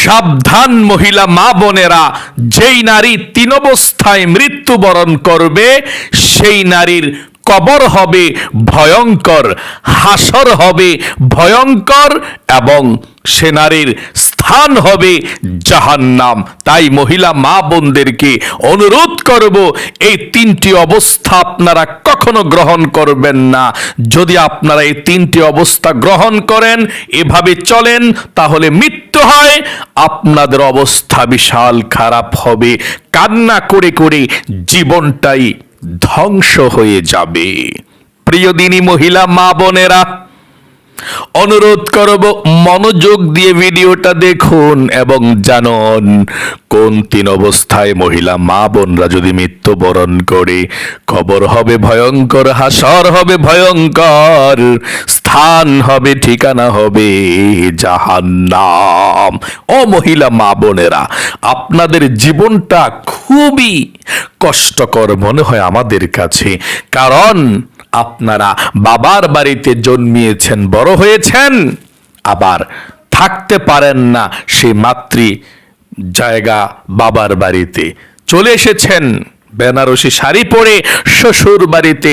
সাবধান মহিলা মা বোনেরা, যেই নারী তিন অবস্থায় মৃত্যুবরণ করবে, সেই নারীর কবর হবে ভয়ঙ্কর, হাসর হবে ভয়ঙ্কর এবং সে নারীর স্থান হবে জাহান্নাম। তাই মহিলা মা বোনদেরকে অনুরোধ করব, এই তিনটি অবস্থা আপনারা কখনো গ্রহণ করবেন না। যদি আপনারা এই তিনটি অবস্থা গ্রহণ করেন, এভাবে চলেন, তাহলে মৃত্যু হয়, আপনাদের অবস্থা বিশাল খারাপ হবে। কান্না করে করে জীবনটাই ধ্বংস হয়ে যাবে। প্রিয় দিনী মহিলা মা বোনেরা অনুরোধ করব মনোযোগ দিয়ে ভিডিওটা দেখুন এবং জানুন কোন তিন অবস্থায় মহিলা মা বোনরা যদি মৃত্যুবরণ করে, কবর হবে ভয়ঙ্কর, হাসর হবে ভয়ঙ্কর, স্থান হবে, ঠিকানা হবে জাহান্নাম। ও মহিলা মা বোনেরা, আপনাদের জীবনটা খুবই কষ্টকর মনে হয় আমাদের কাছে। কারণ আপনারা বাবার বাড়িতে জন্মিয়েছেন, বড় হয়েছেন, আবার থাকতে পারেন না সেই মাতৃ জায়গা বাবার বাড়িতে। চলে এসেছেন, বেনারসি শাড়ি পরে শ্বশুর বাড়িতে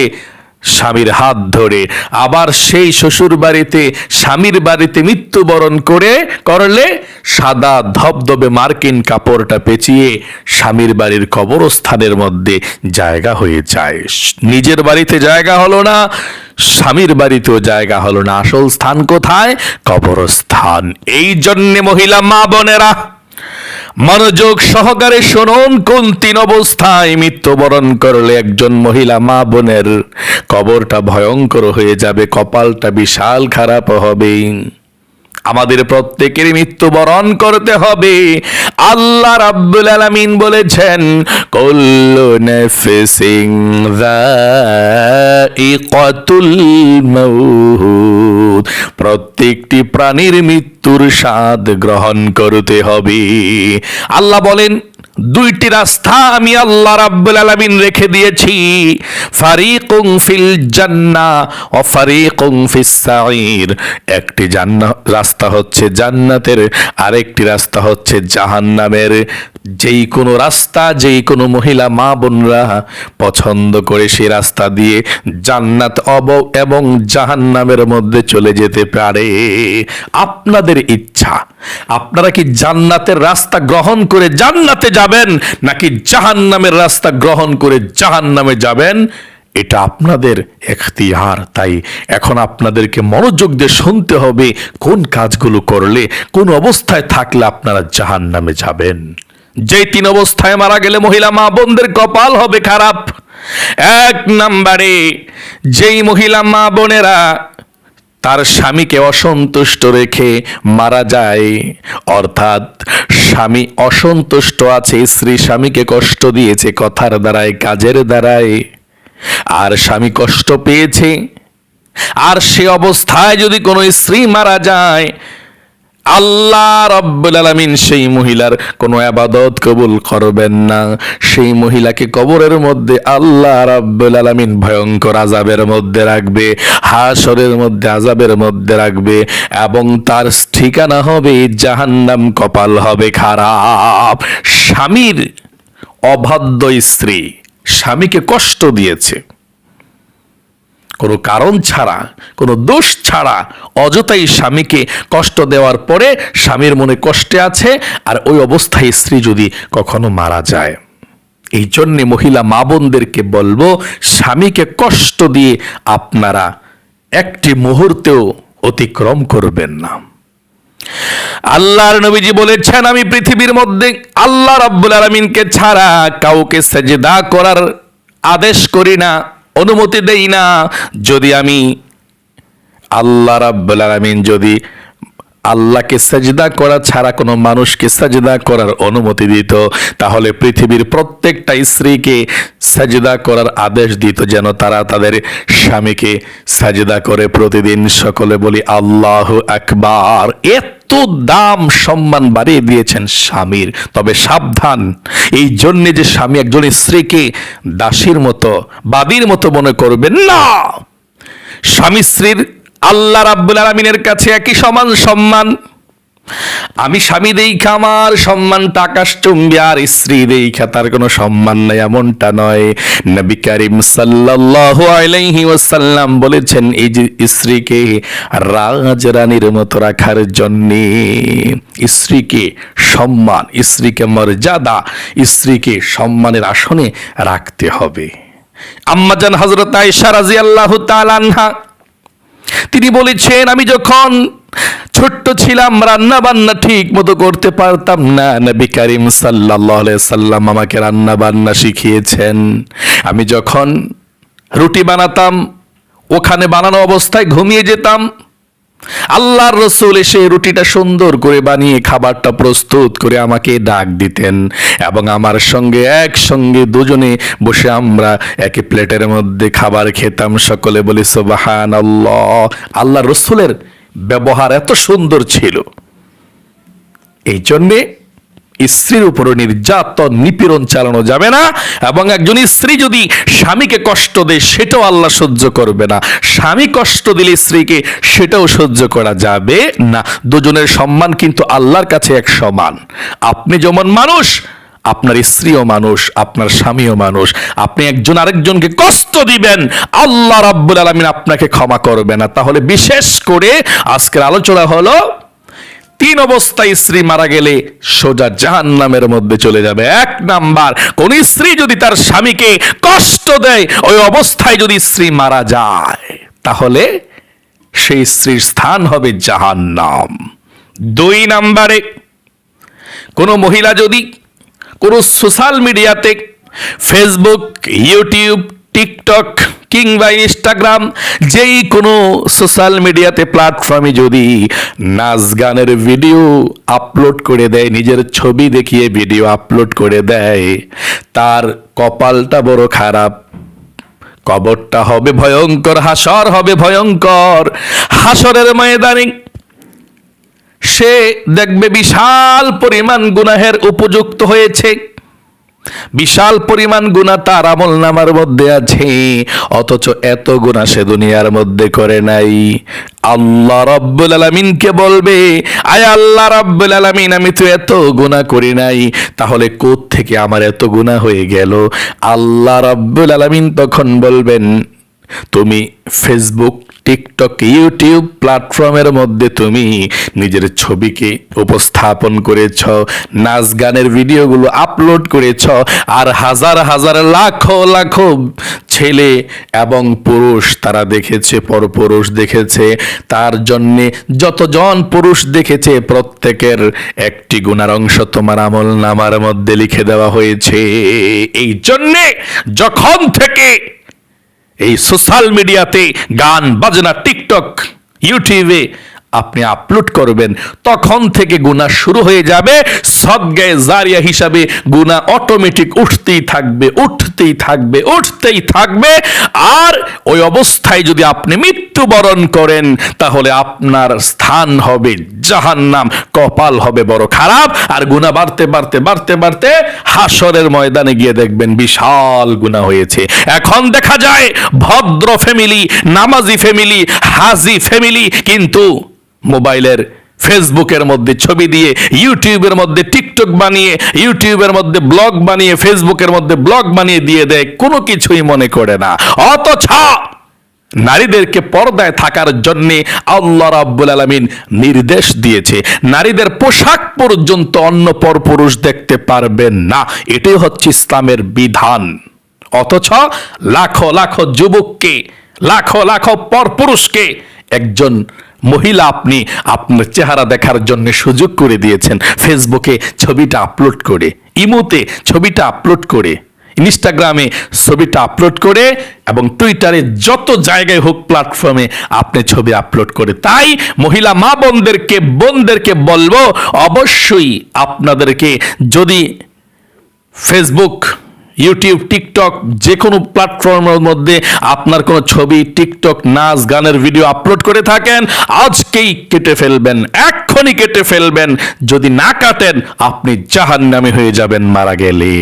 স্বামীর হাত ধরে আবার সেই শ্বশুর বাড়িতে, স্বামীর বাড়িতে মৃত্যুবরণ করে করলে সাদা ধবধবে মার্কিন কাপড়টা পেঁচিয়ে স্বামীর বাড়ির কবরস্থানের মধ্যে জায়গা হয়ে যায়। নিজের বাড়িতে জায়গা হলো না, স্বামীর বাড়িতেও জায়গা হলো না। আসল স্থান কোথায়? কবরস্থান। এই জন্যে মহিলা মা বোনেরা মনোযোগ সহকারে শুনুন কোন তিন অবস্থায় মৃত্যুবরণ করলে একজন মহিলা মা বোনের কবরটা ভয়ঙ্কর হয়ে যাবে, কপালটা বিশাল খারাপ হবে আমাদের প্রত্যেকের মৃত্যুবরণ করতে হবে। আল্লাহ রাব্বুল আলামিন বলেছেন, কুল্লু নাফসিন যায়িকাতুল মাউত। প্রত্যেকটি প্রাণীর মৃত্যুর স্বাদ গ্রহণ করতে হবে। আল্লাহ বলেন দুইটি রাস্তা আমি আল্লাহ রাব্বুল আলামিন রেখে দিয়েছি। ফারিকুং ফিল জান্নাহ ও ফারিকুং ফিস সাঈর। একটি জান্নাত রাস্তা হচ্ছে জান্নাতের, আরেকটি রাস্তা হচ্ছে জাহান্নামের। যেই কোনো রাস্তা, যেই কোনো মহিলা মা বোনরা পছন্দ করে সে রাস্তা দিয়ে জান্নাত অব এবং জাহান্নামের মধ্যে চলে যেতে পারে। আপনাদের ইচ্ছা, আপনারা কি জান্নাতের রাস্তা গ্রহণ করে জান্নাতে যাবেন, নাকি জাহান্নামের রাস্তা গ্রহণ করে জাহান্নামে যাবেন? এটা আপনাদের এখতিয়ার, তাই এখন আপনাদেরকে মনোযোগ দিয়ে শুনতে হবে কোন কাজগুলো করলে, কোন অবস্থায় থাকলে আপনারা জাহান্নামে যাবেন। যে তিন অবস্থায় মারা গেলে মহিলা মা বোনদের কপাল হবে খারাপ। এক নাম্বারে, যেই মহিলা মা বোনেরা তার স্বামীকে অসন্তুষ্ট রেখে মারা যায়, অর্থাৎ স্বামী অসন্তুষ্ট আছে, স্ত্রী স্বামীকে কষ্ট দিয়েছে, কথার দ্বারায়, কাজের দ্বারায়, আর স্বামী কষ্ট পেয়েছে, আর সে অবস্থায় যদি কোনো স্ত্রী মারা যায় আল্লাহ রব্বুল আলামিন সেই মহিলার কোনো আবাদত কবুল করবেন না। সেই মহিলাকে কবরের মধ্যে আল্লাহ রব্বুল আলামিন ভয়ঙ্কর আজাবের মধ্যে রাখবে হাসরের মধ্যে আজাবের মধ্যে রাখবে এবং তার ঠিকানা হবে জাহান্নাম, কপাল হবে খারাপ। স্বামীর অবাধ্য স্ত্রী স্বামীকে কষ্ট দিয়েছে। কোনো কারণ ছাড়া, কোনো দোষ ছাড়া অযথাই স্বামীকে কষ্ট দেওয়ার পরে স্বামীর মনে কষ্টে আছে আর ওই অবস্থায় স্ত্রী যদি কখনো মারা যায়। এই জন্যে মহিলা মা বোনদেরকে বলব, স্বামীকে কষ্ট দিয়ে আপনারা একটি মুহূর্তেও অতিক্রম করবেন না। আল্লাহর নবীজি বলেছেন, আমি পৃথিবীর মধ্যে আল্লাহ রাব্বুল আলামিনকে ছাড়া কাউকে সেজদা করার আদেশ করি না। অনুমতি দেই না। যদি আমি আল্লাহ রাব্বুল আলামিন যদি আল্লাহকে সাজদা করা ছাড়া কোনো মানুষকে সাজদা করার অনুমতি দিত। তাহলে পৃথিবীর প্রত্যেকটা স্ত্রীকে সাজদা করার আদেশ দিত যেন তারা তাদের স্বামীকে সাজদা করে প্রতিদিন সকলে বলি, আল্লাহ আকবার। এত দাম সম্মান বাড়িয়ে দিয়েছেন স্বামীর। তবে সাবধান, এই জন্যে যে স্বামী একজন স্ত্রীকে দাসীর মতো, বাদীর মতো মনে করবেন না। স্বামী স্ত্রীর আল্লাহ রাব্বুল আলমিনের কাছে একই সমান সম্মান। আমি স্বামী দেখা আমার সম্মানটা আকাশচুম্বী আর স্ত্রী দেখা তার কোনো সম্মান নাই, এমনটা নয়। নবী করিম সাল্লাল্লাহু আলাইহি ওয়াসাল্লাম বলেছেন, এই যে স্ত্রীকে রাজরানীর মতো রাখার জন্য স্ত্রীকে সম্মান, স্ত্রীকে মর্যাদা, স্ত্রীকে সম্মানের আসনে রাখতে হবে। আম্মাজান হযরত আয়েশা রাদিয়াল্লাহু তাআলা আনহা তিনি বলেছেন, আমি যখন ছোট্ট ছিলাম রান্না বান্না ঠিক মতো করতে পারতাম না। নবী করিম আলাইহি সাল্লাম আমাকে রান্না বান্না শিখিয়েছেন। আমি যখন রুটি বানাতাম, ওখানে বানানো অবস্থায় ঘুমিয়ে যেতাম আল্লাহর রসুল এসে রুটিটা সুন্দর করে বানিয়ে খাবারটা প্রস্তুত করে আমাকে ডাক দিতেন এবং আমার সঙ্গে একসঙ্গে দুজনে বসে আমরা একে প্লেটের মধ্যে খাবার খেতাম। সকলে বলি সোবাহান আল্লাহ আল্লাহ রসুলের ব্যবহার এত সুন্দর ছিল। এই জন্যে স্ত্রীর উপর নির্যাতন, নিপীড়ন চালানো যাবে না এবং একজন স্ত্রী যদি স্বামীকে কষ্ট দেয়, সেটাও আল্লাহ সহ্য করবে না। স্বামী কষ্ট দিলে স্ত্রীকে সেটাও সহ্য করা যাবে না। দুজনের সম্মান কিন্তু আল্লাহর কাছে এক সমান। আপনি যেমন মানুষ, আপনার স্ত্রীও মানুষ, আপনার স্বামীও মানুষ। আপনি একজন আরেকজনকে কষ্ট দিবেন, আল্লাহ রাব্বুল আলামিন আপনাকে ক্ষমা করবে না। তাহলে বিশেষ করে আজকের আলোচনা হলো তিন অবস্থায় স্ত্রী মারা গেলে সোজা জাহান নামের মধ্যে চলে যাবে। এক নাম্বার, কোন স্ত্রী যদি তার স্বামীকে কষ্ট দেয়, ওই অবস্থায় যদি স্ত্রী মারা যায়, তাহলে সেই স্ত্রীর স্থান হবে জাহান নাম দুই নাম্বারে, কোনো মহিলা যদি কোনো সোশ্যাল মিডিয়াতে ফেসবুক, ইউটিউব, টিকটক কিংবা ইনস্টাগ্রাম যেই কোনো সোশ্যাল মিডিয়াতে প্ল্যাটফর্মে যদি নাচ গানের ভিডিও আপলোড করে দেয়, নিজের ছবি দেখিয়ে ভিডিও আপলোড করে দেয়, তার কপালটা বড় খারাপ। কবরটা হবে ভয়ঙ্কর, হাসর হবে ভয়ঙ্কর। হাসরের ময়দানে সে দেখবে বিশাল পরিমাণ গুনাহের উপযুক্ত হয়েছে। বিশাল পরিমাণ গুণা তার আমল নামার মধ্যে আছে, অথচ এত গুণা সে দুনিয়ার মধ্যে করে নাই। আল্লাহ রব্বুল আলমিনকে বলবে, আয় আল্লাহ রব্বুল আলমিন, আমি তো এত গুণা করি নাই, তাহলে কোথ থেকে আমার এত গুণা হয়ে গেল? আল্লাহ রব্বুল আলমিন তখন বলবেন, তুমি ফেসবুক টিকটক ইউটিউব প্ল্যাটফর্মের মধ্যে তুমি নিজের ছবিকে উপস্থাপন করেছ, নাচ গানের ভিডিওগুলো আপলোড করেছ, আর হাজার হাজার লাখো লাখো ছেলে এবং পুরুষ তারা দেখেছে, পরপুরুষ দেখেছে। তার জন্যে যতজন পুরুষ দেখেছে, প্রত্যেকের একটি গুণার অংশ তোমার আমল নামার মধ্যে লিখে দেওয়া হয়েছে। এই জন্যে যখন থেকে এই সোশ্যাল মিডিয়াতে গান বাজনা টিকটক ইউটিউবে আপনি আপলোড করবেন, তখন থেকে গুণা শুরু হয়ে যাবে। সদ্গায় জারিয়া হিসাবে গুণা অটোমেটিক উঠতেই থাকবে উঠতেই থাকবে উঠতেই থাকবে। আর ওই অবস্থায় যদি আপনি মৃত্যুবরণ করেন, তাহলে আপনার স্থান হবে জাহান্নাম, কপাল হবে বড় খারাপ। আর গুণা বাড়তে বাড়তে বাড়তে বাড়তে হাসরের ময়দানে গিয়ে দেখবেন বিশাল গুণা হয়েছে। এখন দেখা যায়, ভদ্র ফ্যামিলি নামাজি ফ্যামিলি হাজি ফ্যামিলি কিন্তু মোবাইলের, ফেসবুকের মধ্যে ছবি দিয়ে, ইউটিউবের মধ্যে টিকটক বানিয়ে, ইউটিউবের মধ্যে ব্লগ বানিয়ে, ফেসবুকের মধ্যে ব্লগ বানিয়ে দিয়ে দেয়, কোনো কিছুই মনে করে না। অথচ নারীদেরকে পর্দায় থাকার জন্য আল্লাহ রাব্বুল আলামিন নির্দেশ দিয়েছে, নারীদের পোশাক পর্যন্ত অন্য পরপুরুষ দেখতে পারবেন না। এটাই হচ্ছে ইসলামের বিধান। অথচ লাখো লাখো যুবককে, লাখো লাখো পরপুরুষকে একজন মহিলা আপনি আপনার চেহারা দেখার জন্য সুযোগ করে দিয়েছেন। ফেসবুকে ছবিটা আপলোড করে, ইমোতে ছবিটা আপলোড করে ইনস্টাগ্রামে ছবিটা আপলোড করে এবং টুইটারে যত জায়গায় হোক প্ল্যাটফর্মে আপনি ছবি আপলোড করে। তাই মহিলা মা বোনদেরকে বোনদেরকে বলব, অবশ্যই আপনাদেরকে যদি ফেসবুক ইউটিউব টিকটক যে কোনো প্ল্যাটফর্মের মধ্যে আপনার কোনো ছবি টিকটক নাচ, গানের ভিডিও আপলোড করে থাকেন, আজকেই কেটে ফেলবেন, এক্ষুনি কেটে ফেলবেন। যদি না কাটেন, আপনি জাহান্নামে হয়ে যাবেন, মারা গেলে।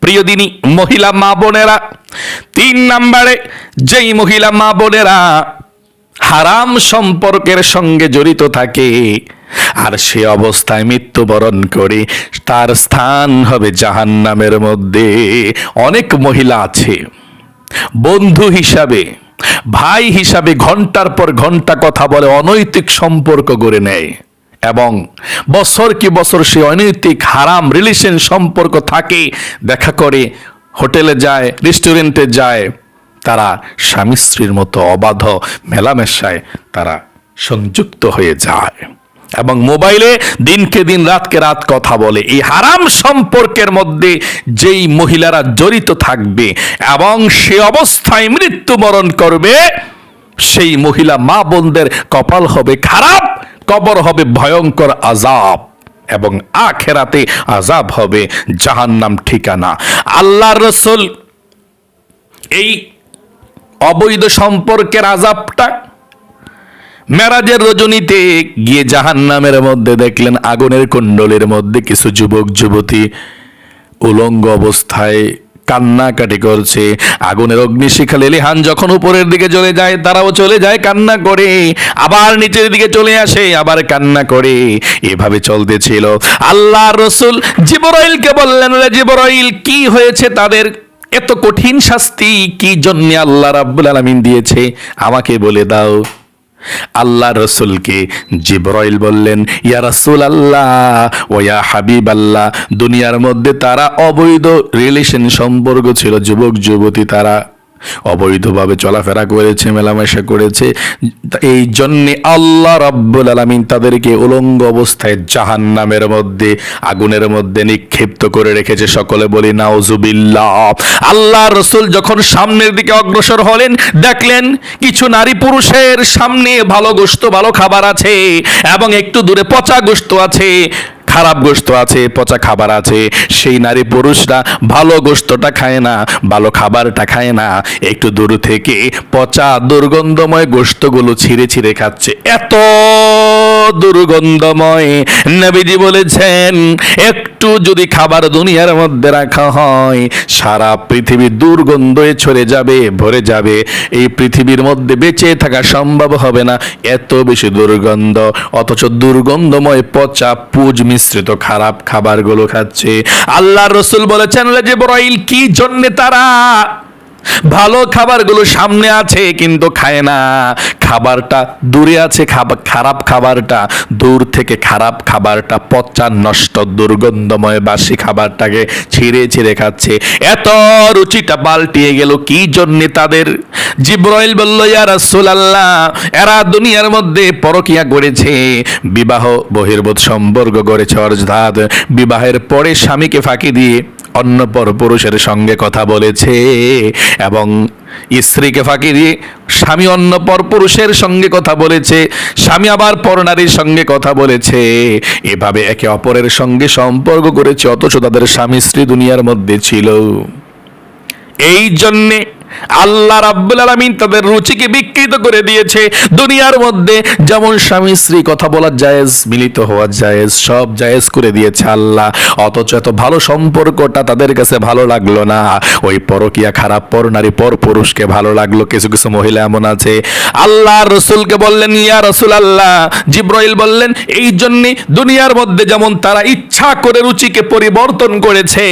প্রিয় দিনী, মহিলা মা বোনেরা, তিন নাম্বারে, যেই মহিলা মা বোনেরা হারাম সম্পর্কের সঙ্গে জড়িত থাকে আর সে অবস্থায় মৃত্যুবরণ করে তার স্থান হবে জাহান্নামের মধ্যে। অনেক মহিলা আছে, বন্ধু হিসাবে, ভাই হিসাবে ঘণ্টার পর ঘণ্টা কথা বলে অনৈতিক সম্পর্ক গড়ে নেয় এবং বছর কি বছর সে অনৈতিক হারাম রিলেশন সম্পর্ক থাকে, দেখা করে, হোটেলে যায়, রেস্টুরেন্টে যায়, তারা স্বামী স্ত্রীর মতো অবাধ মেলামেশায় তারা সংযুক্ত হয়ে যায়। এবং মোবাইলে দিনকে দিন, রাতকে রাত কথা বলে। এই হারাম সম্পর্কের মধ্যে যেই মহিলারা জড়িত থাকবে এবং সে অবস্থায় মৃত্যুবরণ করবে, সেই মহিলা মা বোনদের কপাল হবে খারাপ, কবর হবে ভয়ঙ্কর আজাব এবং আখেরাতে আজাব হবে জাহান্নাম ঠিকানা। আল্লাহ রসুল এই অবৈধ সম্পর্কের আজাবটা মেরাজের রজনীতে গিয়ে জাহান্নামের মধ্যে দেখলেন আগুনের কুণ্ডলের মধ্যে কিছু যুবক, যুবতী উলঙ্গ অবস্থায় কান্নাকাটি করছে। আগুনের অগ্নিশিখা লেলিহান যখন উপরের দিকে চলে যায়, তারাও চলে যায় কান্না করে। আবার নিচের দিকে চলে আসে, আবার কান্না করে। এভাবে চলতেছিল। আল্লাহ রসুল জিবরাইলকে বললেন রে জিবরাইল, কি হয়েছে তাদের? এত কঠিন শাস্তি কি জন্য আল্লাহ রাব্বুল আলামিন দিয়েছে? আমাকে বলে দাও। আল্লাহ রসুলকে জিব্রাইল বললেন, ইয়া রসুল আল্লাহ ও ইয়া হাবিব আল্লাহ দুনিয়ার মধ্যে তারা অবৈধ রিলেশন সম্পর্ক ছিল যুবক যুবতী তারা অবৈধভাবে চলাফেরা করেছে, মেলামেশা করেছে। এই জন্যে আল্লাহ রাব্বুল আলামিন তাদেরকে উলঙ্গ অবস্থায় জাহান্নামের মধ্যে, আগুনের মধ্যে নিক্ষিপ্ত করে রেখেছে। সকলে বলি, নাউজুবিল্লাহ। আল্লাহ রসুল যখন সামনের দিকে অগ্রসর হলেন, দেখলেন কিছু নারী পুরুষের সামনে ভালো গোস্ত ভালো খাবার আছে এবং একটু দূরে পচা গোস্ত আছে। খারাপ গোস্ত আছে, পচা খাবার আছে, সেই নারী পুরুষরা ভালো গোস্তটা খায় না, ভালো খাবারটা খায় না। একটু দূর থেকে পচা দুর্গন্ধময় গোস্তগুলো ছিঁড়ে ছিঁড়ে খাচ্ছে। এত দুর্গন্ধময়। নবীজি বলেছেন, একটু যদি খাবার দুনিয়ার মধ্যে রাখা হয়, সারা পৃথিবী দুর্গন্ধে ছড়ে যাবে, ভরে যাবে। এই পৃথিবীর মধ্যে বেঁচে থাকা সম্ভব হবে না। এত বেশি দুর্গন্ধ, অথচ দুর্গন্ধময় পচা পুজ মিশ্রিত খারাপ খাবারগুলো খাচ্ছে। আল্লাহ রসুল বলেছেন যে বড়াইল কি জন্যে তারা ভালো খাবারগুলো সামনে আছে, কিন্তু খায় না। খাবারটা দূরে আছে খারাপ খাবারটা দূর থেকে খারাপ খাবারটা, পচা নষ্ট দুর্গন্ধময় বাসি খাবারটাকে ছিঁড়ে ছিঁড়ে খাচ্ছে। এত রুচিটা পাল্টিয়ে গেল, কি জন্যে তাদের? জিব্রাইল বলল, ইয়া রাসূলুল্লাহ, এরা দুনিয়ার মধ্যে পরকিয়া করেছে। বিবাহ বহির্ভূত সম্পর্ক করেছে, অর্থাৎ বিবাহের পরে স্বামীকে ফাঁকি দিয়ে অন্য পর পুরুষের সঙ্গে কথা বলেছে। এবং স্ত্রীকে ফাঁকি দিয়ে স্বামী অন্য পর পুরুষের সঙ্গে কথা বলেছে, স্বামী আবার পরনারীর সঙ্গে কথা বলেছে। এভাবে একে অপরের সঙ্গে সম্পর্ক করেছে, অথচ তাদের স্বামী স্ত্রী দুনিয়ার মধ্যে ছিল। এই জন্যে আল্লাহ রাব্বুল আলামিন তাদের রুচিকে বিকৃত করে দিয়েছে। দুনিয়ার মধ্যে যেমন স্বামী স্ত্রী কথা বলা জায়েজ, মিলিত হওয়া জায়েজ, সব জায়েজ করে দিয়েছে আল্লাহ। অথচ এত ভালো সম্পর্কটা তাদের কাছে ভালো লাগল না। ওই পরকিয়া খারাপ পর নারী, পর পুরুষকে ভালো লাগল, কিছু কিছু মহিলা এমন আছে। আল্লাহ রসুলকে বললেন, ইয়া রসুল আল্লাহ জিব্রাইল বললেন, এই জন্যে দুনিয়ার মধ্যে যেমন তারা ইচ্ছা করে রুচিকে পরিবর্তন করেছে,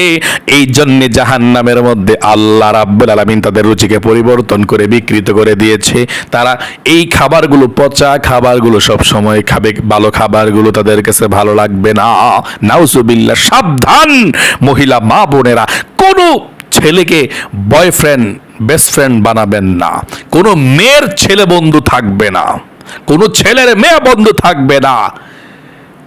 এই জন্যে জাহান্নামের মধ্যে আল্লাহ রাব্বুল আলামিন তাদের রুচিকে পরিবর্তন করে বিকৃত করে দিয়েছে। তারা এই খাবারগুলো পচা খাবারগুলো সব সময় খাবে, ভালো খাবারগুলো তাদের কাছে ভালো লাগবে না। নাউজুবিল্লাহ, সাবধান! মহিলা, মা বোনেরা, কোনো ছেলেকে বয়ফ্রেন্ড, বেস্ট ফ্রেন্ড বানাবেন না। কোনো মেয়ের ছেলে বন্ধু থাকবে না। কোনো ছেলের মেয়ে বন্ধু থাকবে না।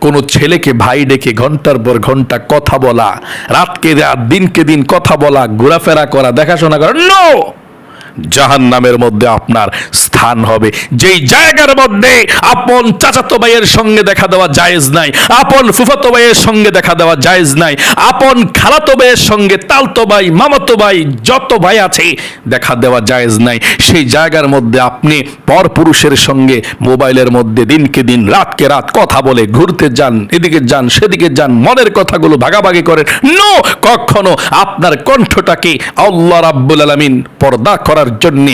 কোনো ছেলেকে ভাই ডেকে ঘণ্টার পর ঘণ্টা কথা বলা, রাতকে রাত দিনকে দিন কথা বলা, ঘোরাফেরা করা, দেখাশোনা করা নো জাহান নামের মধ্যে আপনার স্থান হবে। যেই জায়গার মধ্যে আপন চাচাতো ভাইয়ের সঙ্গে দেখা দেওয়া জায়েজ নাই, আপন ফুফাতো ভাইয়ের সঙ্গে দেখা দেওয়া জায়েজ নাই, আপন খালাতো ভাইয়ের সঙ্গে তালতো ভাই, মামাতো ভাই, যত ভাই আছে, দেখা দেওয়া জায়েজ নাই। সেই জায়গার মধ্যে আপনি পর পুরুষের সঙ্গে মোবাইলের মধ্যে দিনকে দিন, রাতকে রাত কথা বলে ঘুরতে যান, এদিকে যান, সেদিকে যান, মনের কথাগুলো ভাগাভাগি করেন। নো, কখনো আপনার কণ্ঠটাকে আল্লাহ রাব্বুল আলামিন পর্দা করার জন্যে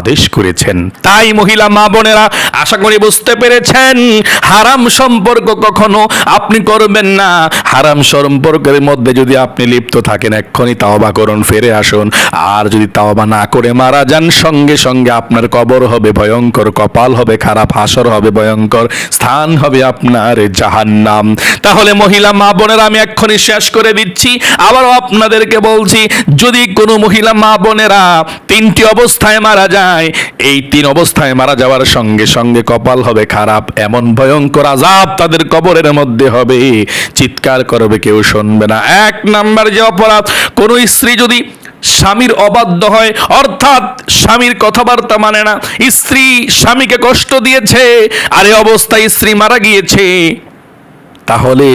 আদেশ করেছেন। তাই মহিলা মা বোনেরা, আশা করি বুঝতে পেরেছেন, হারাম সম্পর্ক কখনো আপনি করবেন না। হারাম সম্পর্কের মধ্যে যদি আপনি লিপ্ত থাকেন এক্ষুনি তাওবা করুন, ফিরে আসুন। আর যদি তাওবা না করে মারা যান, সঙ্গে সঙ্গে আপনার কবর হবে ভয়ঙ্কর, কপাল হবে খারাপ, হাসর হবে ভয়ঙ্কর, স্থান হবে আপনার জাহান্নাম। তাহলে মহিলা মা বোনেরা, আমি এক্ষুনি শেষ করে দিচ্ছি। আবারও আপনাদেরকে বলছি, যদি কোনো মহিলা মা বোনেরা তিনটি অবস্থায় মারা যায় এই তিন অবস্থায় মারা যাওয়ার সঙ্গে সঙ্গে কপাল হবে খারাপ, এমন ভয়ঙ্কর আজাব তাদের কবরের মধ্যে হবে। চিৎকার করবে কেউ শুনবে না। এক নাম্বার যে অপরাধ, কোনো স্ত্রী যদি স্বামীর অবাধ্য হয়, অর্থাৎ স্বামীর কথাবার্তা মানে না, স্ত্রী স্বামীকে কষ্ট দিয়েছে, আর অবস্থায় স্ত্রী মারা গিয়েছে তাহলে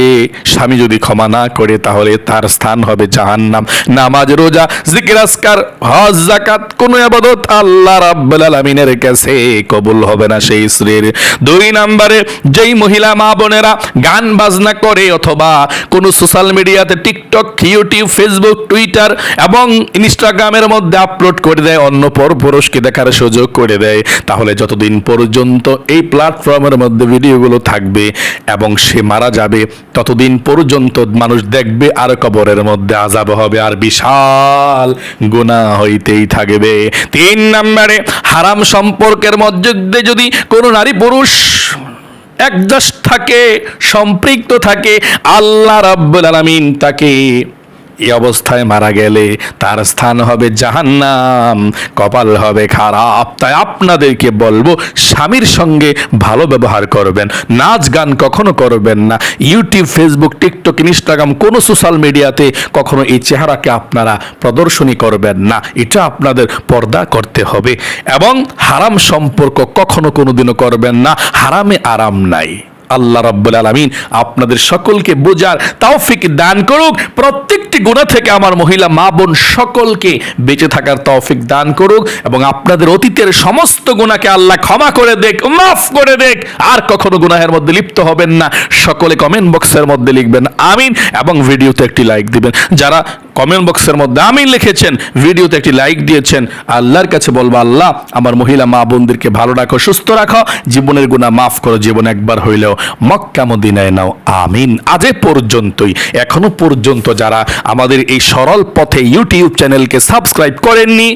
স্বামী যদি ক্ষমা না করে, তাহলে তার স্থান হবে জাহান্নাম। নামাজ, রোজা জিকিরাসকার হজ জাকাত কোন আবাদত আল্লাহ রাব্বুল আলামিনের কাছে কবুল হবে না সেই স্ত্রীর। দুই নম্বরে, যেই মহিলা মা বোনেরা গান বাজনা করে অথবা কোন সোশ্যাল মিডিয়াতে টিকটক, ইউটিউব, ফেসবুক, টুইটার এবং ইনস্টাগ্রামের মধ্যে আপলোড করে দেয়, অন্য পর পুরুষকে দেখার সুযোগ করে দেয়, তাহলে যতদিন পর্যন্ত এই প্ল্যাটফর্মের মধ্যে ভিডিওগুলো থাকবে এবং সে মারা যাবে, ততদিন পর্যন্ত মানুষ দেখবে আর কবরের মধ্যে আজাব হবে আর বিশাল গুণা হইতেই থাকবে। তিন নম্বরে, হারাম সম্পর্কের মধ্যে যদি কোনো নারী পুরুষ একদাস থাকে, সম্পৃক্ত থাকে, আল্লাহ রাব্বুল আলামিন তাকে এই অবস্থায় মারা গেলে তার স্থান হবে জাহান্নাম, কপাল হবে খারাপ। তাই আপনাদেরকে বলব, স্বামীর সঙ্গে ভালো ব্যবহার করবেন, নাচ গান কখনো করবেন না। ইউটিউব ফেসবুক টিকটক ইনস্টাগ্রাম কোনো সোশ্যাল মিডিয়াতে কখনো এই চেহারাকে আপনারা প্রদর্শনী করবেন না। এটা আপনাদের পর্দা করতে হবে। এবং হারাম সম্পর্ক কখনো কোনোদিনও করবেন না। হারামে আরাম নাই। আল্লাহ রাব্বুল আলামিন আপনাদের সকলকে বোঝার তৌফিক দান করুক। প্রত্যেকটি গুণা থেকে আমার মহিলা মা বোন সকলকে বেঁচে থাকার তৌফিক দান করুক এবং আপনাদের অতীতের সমস্ত গুণাকে আল্লাহ ক্ষমা করে দেখ, মাফ করে দেখ। আর কখনো গুনাহের মধ্যে লিপ্ত হবেন না। সকলে কমেন্ট বক্সের মধ্যে লিখবেন, আমিন, এবং ভিডিওতে একটি লাইক দিবেন। যারা কমেন্ট বক্সের মধ্যে আমিন লিখেছেন, ভিডিওতে একটি লাইক দিয়েছেন, আল্লাহর কাছে বলব, আল্লাহ, আমার মহিলা মা বোনদেরকে ভালো রাখো, সুস্থ রাখো, জীবনের গুণা মাফ করো, জীবন একবার হইলেও মক্কা মদিনায় নাও, আমিন। আজ পর্যন্তই। এখনও পর্যন্ত যারা আমাদের এই সরল পথে ইউটিউব চ্যানেলকে সাবস্ক্রাইব করেননি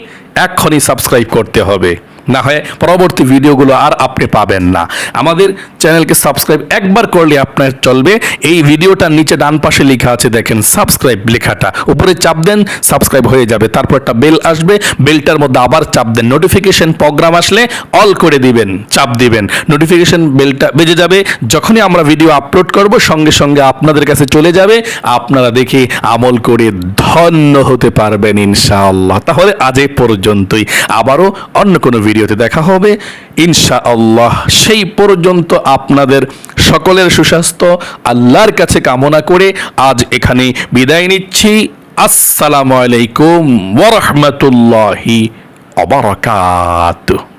এখনই সাবস্ক্রাইব করতে হবে। না হয় পরবর্তী ভিডিওগুলো আর আপনি পাবেন না। আমাদের চ্যানেলকে সাবস্ক্রাইব একবার করলে আপনার চলবে। এই ভিডিওটার নিচে ডান পাশে লেখা আছে, দেখেন, সাবস্ক্রাইব লেখাটা। উপরে চাপ দেন, সাবস্ক্রাইব হয়ে যাবে। তারপর একটা বেল আসবে। বেলটার মধ্যে আবার চাপ দেন। নোটিফিকেশন প্রোগ্রাম আসলে অল করে দিবেন, চাপ দিবেন। নোটিফিকেশন বেলটা বেজে যাবে। যখনই আমরা ভিডিও আপলোড করব, সঙ্গে সঙ্গে আপনাদের কাছে চলে যাবে। আপনারা দেখে আমল করে ধন্য হতে পারবেন ইনশাআল্লাহ। তাহলে আজ এ পর্যন্তই। আবারও অন্য কোনো ভিডিওতে দেখা হবে। ইনশা আল্লাহ সেই পর্যন্ত আপনাদের সকলের সুস্বাস্থ্য, আল্লাহর কাছে কামনা করে আজ এখানে বিদায় নিচ্ছি। আসসালামু আলাইকুম ওয়া রাহমাতুল্লাহি ওয়া বারাকাতুহু